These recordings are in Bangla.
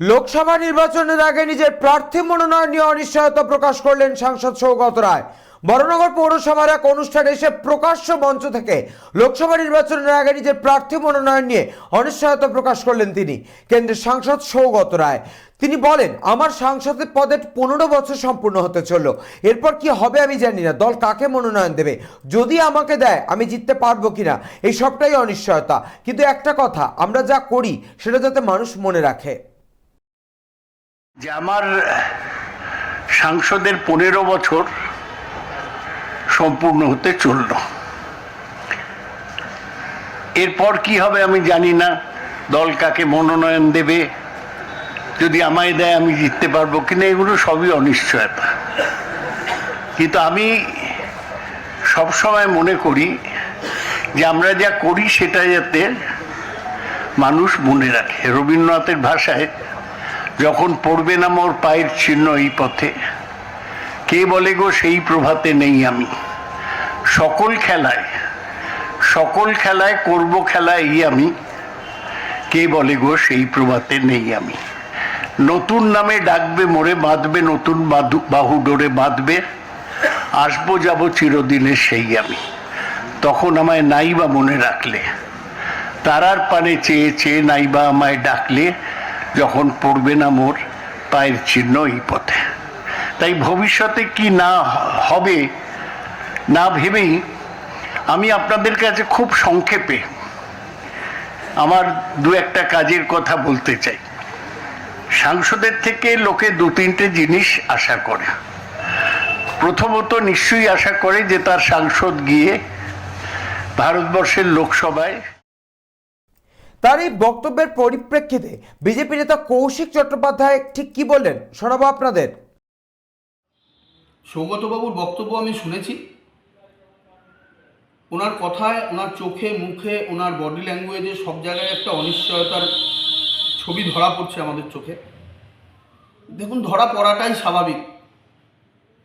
লোকসভা নির্বাচনের আগে নিজের প্রার্থী মনোনয়ন নিয়ে অনিশ্চয়তা প্রকাশ করলেন সাংসদ সৌগত রায়। বড়নগর পৌরসভার এক অনুষ্ঠানে এসে প্রকাশ্য মঞ্চ থেকে লোকসভা নির্বাচনের আগে নিজের প্রার্থী মনোনয়ন নিয়ে অনিশ্চয়তা প্রকাশ করলেন তিনি, কেন্দ্রের সাংসদ সৌগত রায়। তিনি বলেন, আমার সাংসদের পদে পনেরো বছর সম্পূর্ণ হতে চলল। এরপর কি হবে আমি জানি না। দল কাকে মনোনয়ন দেবে? যদি আমাকে দেয়, আমি জিততে পারব কিনা? এই সবটাই অনিশ্চয়তা। কিন্তু একটা কথা, আমরা যা করি, সেটা যাতে মানুষ মনে রাখে। যে আমার সাংসদের পনেরো বছর সম্পূর্ণ হতে চলল। এরপর কি হবে আমি জানি না। দল কাকে মনোনয়ন দেবে, যদি আমায় দেয় আমি জিততে পারব কিনা, এগুলো সবই অনিশ্চয়তা। কিন্তু আমি সবসময় মনে করি যে আমরা যা করি সেটা যাতে মানুষ মনে রাখে। রবীন্দ্রনাথের ভাষায় যখন পড়বে না মোর পায়ের চিহ্ন এই পথে। কে বলে গো সেই প্রভাতে নেই আমি? সকল খেলায় সকল খেলায় করব খেলা এই আমি। কে বলে গো সেই প্রভাতে নেই আমি? নতুন নামে ডাকবে মোরে, বাঁধবে নতুন বাহু ডোরে বাঁধবে। আসব যাব চিরদিনে সেই আমি। তখন আমায় নাইবা মনে রাখলে। তারার পানে চেয়ে চেয়ে নাইবা আমায় ডাকলে। যখন পড়বে না মোর, পায়ের চিহ্ন এই পথে। তাই ভবিষ্যতে কি না হবে, না ভেবেই আমি আপনাদের কাছে খুব সংক্ষেপে আমার দু একটা কাজের কথা বলতে চাই। সাংসদের থেকে লোকে দু তিনটে জিনিস আশা করে। প্রথমত নিশ্চয়ই আশা করে যে তার সাংসদ গিয়ে ভারতবর্ষের লোকসভায় তার এই বক্তব্যের পরিপ্রেক্ষিতে বিজেপি নেতা কৌশিক চট্টোপাধ্যায় ঠিক কি বললেন? শোনাবো আপনাদের। সৌগতবাবুর বক্তব্য আমি শুনেছি। ওনার কথায়, ওনার চোখে, মুখে, ওনার বডি ল্যাঙ্গুয়েজে সব জায়গায় একটা অনিশ্চয়তার ছবি ধরা পড়ছে আমাদের চোখে। দেখুন, ধরা পড়াটাই স্বাভাবিক।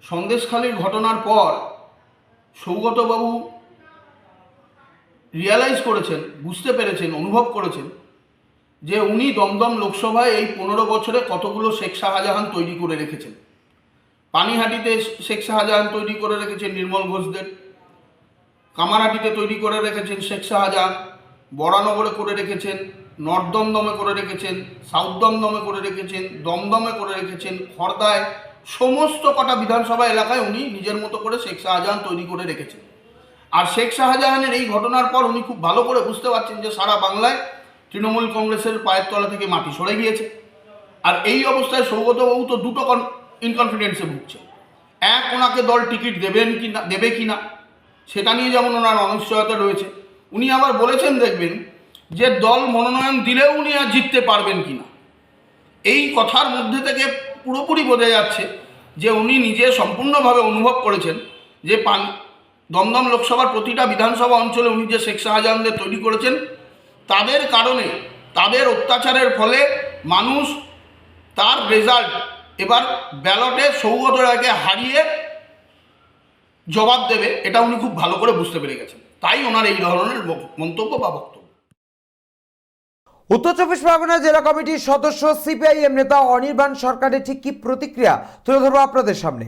সন্দেশখালীর ঘটনার পর সৌগতবাবু রিয়ালাইজ করেছেন, বুঝতে পেরেছেন, অনুভব করেছেন যে উনি দমদম লোকসভায় এই পনেরো বছরে কতগুলো শেখ শাহজাহান তৈরি করে রেখেছেন। পানিহাটিতে শেখ শাহজাহান তৈরি করে রেখেছেন নির্মল ঘোষদের, কামারহাটিতে তৈরি করে রেখেছেন শেখ শাহজাহান বরানগরে করে রেখেছেন, নর্থ দমদমে করে রেখেছেন, সাউথ দমদমে করে রেখেছেন, দমদমে করে রেখেছেন, খর্দায় সমস্ত কটা বিধানসভা এলাকায় উনি নিজের মতো করে শেখ শাহজাহান তৈরি করে রেখেছেন। আর শেখ শাহজাহানের এই ঘটনার পর উনি খুব ভালো করে বুঝতে পারছেন যে সারা বাংলায় তৃণমূল কংগ্রেসের পায়ের তলা থেকে মাটি সরে গিয়েছে। আর এই অবস্থায় সৌগতবাবু তো দুটো ইনকনফিডেন্সে ভুগছে। এক, ওনাকে দল টিকিট দেবেন কি না দেবে কি না? সেটা নিয়ে যেমন ওনার অনিশ্চয়তা রয়েছে। উনি আবার বলেছেন, দেখবেন, যে দল মনোনয়ন দিলেও উনি আর জিততে পারবেন কি না? এই কথার মধ্যে থেকে পুরোপুরি বোঝা যাচ্ছে যে উনি নিজে সম্পূর্ণভাবে অনুভব করেছেন যে পান দমদম লোকসভার প্রতিটা বিধানসভা অঞ্চলে উনি যে শেখ শাহজাহানদের তৈরি করেছেন তাদের কারণে তাদের অত্যাচারের ফলে মানুষ তার রেজাল্ট এবার ব্যালটে সৌগত রায়কে হারিয়ে জবাব দেবে এটা উনি খুব ভালো করে বুঝতে পেরে গেছেন। তাই ওনার এই ধরনের মন্তব্য বা বক্তব্য। উত্তর চব্বিশ পরগনা জেলা কমিটির সদস্য সিপিআইএম নেতা অনির্বাণ সরকারের ঠিক কি প্রতিক্রিয়া তুলে ধরবো আপনাদের সামনে?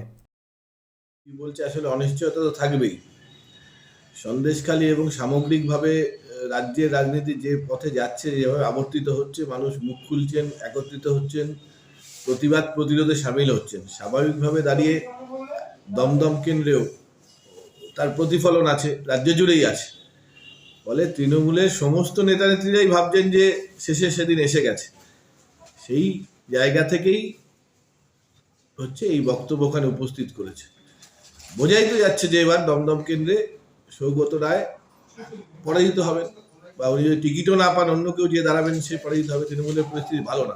কি বলছে আসলে অনিশ্চয়তা তো থাকবেই। সন্দেশখালী এবং সামগ্রিকভাবে রাজ্যের রাজনীতি যে পথে যাচ্ছে, যেভাবে আবর্তিত হচ্ছে, মানুষ মুখ খুলছেন, একত্রিত হচ্ছেন, প্রতিবাদ প্রতিরোধে সামিল হচ্ছেন। স্বাভাবিকভাবে দাঁড়িয়ে দমদম কেন্দ্রেও তার প্রতিফলন আছে, রাজ্য জুড়েই আছে। ফলে তৃণমূলের সমস্ত নেতা নেত্রীরাই ভাবছেন যে শেষে সেদিন এসে গেছে। সেই জায়গা থেকেই হচ্ছে এই বক্তব্য বক্তব্যখানে উপস্থিত করেছে। বোঝাই তো যাচ্ছে যে এবার দমদম কেন্দ্রে সৌগত রায় পরাজিত হবেন বা উনি যদি টিকিটও না পান, অন্য কেউ যে দাঁড়াবেন সে পরাজিত হবে, তৃণমূলের পরিস্থিতি ভালো না।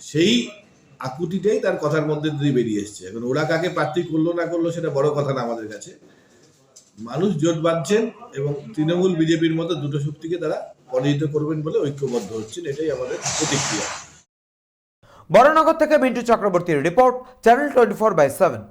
সেই আকুতিটাই তার কথার মধ্যে দিয়ে বেরিয়ে এসছে। এখন ওরা কাকে প্রার্থী করল না করল সেটা বড় কথা না আমাদের কাছে। মানুষ জোট বাঁধছেন এবং তৃণমূল বিজেপির মতো দুটো শক্তিকে তারা পরাজিত করবেন বলে ঐক্যবদ্ধ হচ্ছেন, এটাই আমাদের প্রতিক্রিয়া। বড়নগর থেকে মিন্টু চক্রবর্তীর report, channel twenty four by seven.